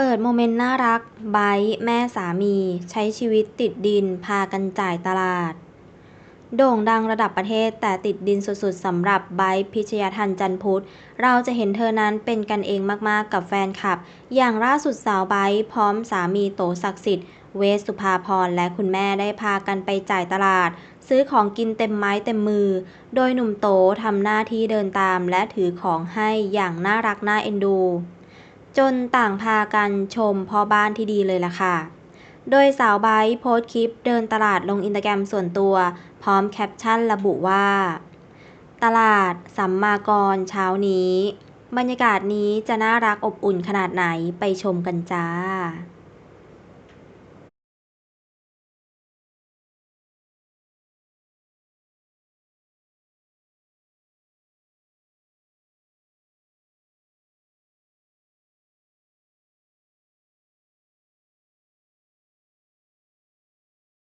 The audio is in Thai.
เปิดโมเมนต์น่ารัก ไบร์ทแม่สามี ใช้ชีวิตติดดินพากันจ่ายตลาด โด่งดังระดับประเทศแต่ติดดินสุดๆสำหรับไบร์ทพิชยทันจันพุทธ เราจะเห็นเธอนั้นเป็นกันเองมากๆกับแฟนคลับ อย่างล่าสุดสาวไบร์ทพร้อมสามีโตศักดิ์สิทธิ์ เวสสุภาพรและคุณแม่ได้พากันไปจ่ายตลาด ซื้อของกินเต็มไม้เต็มมือ โดยหนุ่มโตทำหน้าที่เดินตามและถือของให้อย่างน่ารักน่าเอ็นดู จนต่างพากันชมพ่อบ้านที่ดีเลยล่ะค่ะ โดยสาวไบร์โพสต์คลิปเดินตลาดลงอินสตาแกรมส่วนตัว พร้อมแคปชั่นระบุว่า ตลาดสัมมากรเช้านี้ บรรยากาศนี้จะน่ารักอบอุ่นขนาดไหนไปชมกันจ้า